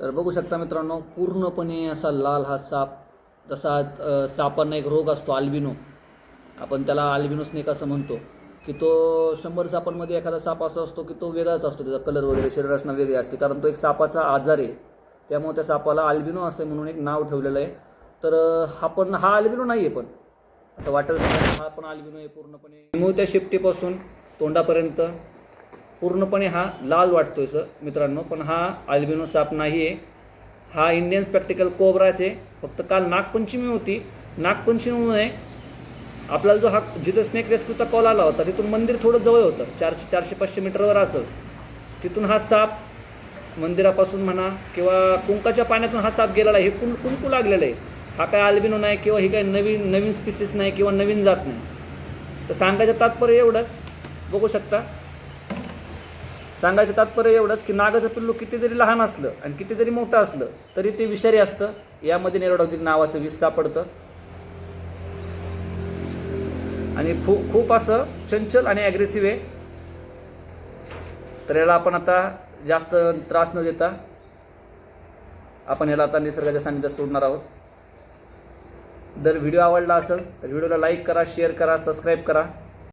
तर बघू शकता मित्रांनो पूर्णपणे असा लाल हा साप जसा सापांना एक रोग असतो आल्बिनो आपण त्याला आल्बिनो स्नेक असं म्हणतो की तो शंभर सापांमध्ये एखादा साप असा असतो की तो वेगळाच असतो त्याचा कलर वगैरे शरीररचना वेगळी असते कारण तो एक सापाचा आजार आहे. त्यामुळे त्या सापाला आल्बिनो असं म्हणून एक नाव ठेवलेलं आहे. तर हा पण हा आल्बिनो नाही आहे पण. असं वाटेल हा पण आल्बिनो आहे पूर्णपणे. त्या शेपटीपासून तोंडापर्यंत पूर्णपणे हा लाल वाटतोय सर मित्रांनो पण हा आल्बिनो साप नाही आहे हा इंडियन स्पेक्टिकल कोबराचे फक्त काल नागपंचमी होती. नागपंचमीमुळे आपल्याला जो हा जिथं स्नेक रेस्क्यूचा कॉल आला होता तिथून मंदिर थोडं जवळ होतं चारशे चारशे पाचशे मीटरवर असं तिथून हा साप मंदिरापासून म्हणा किंवा कुंकाच्या पाण्यातून हा साप गेलेला आहे हे कुं कुंकू लागलेलं आहे. हा काय आल्बिनो नाही किंवा ही काय नवीन नवीन स्पिसीस नाही किंवा नवीन जात नाही. तर सांगायचं तात्पर्य एवढंच. बघू शकता. सांगायचं तात्पर्य एवढंच की नागाचं पिल्लू किती जरी लहान असलं आणि किती जरी मोठं असलं तरी ते विषारी असतं. यामध्ये नेरोडॉक्झिक नावाचं विष सापडतं. आणि खूप खूप असं चंचल आणि ॲग्रेसिव्ह आहे. तर याला आपण आता जास्त त्रास न देता आपण याला आता निसर्गाच्या सान्निध्यात सोडणार आहोत. जर व्हिडिओ आवडला असेल तर व्हिडिओला लाईक करा शेअर करा सबस्क्राईब करा.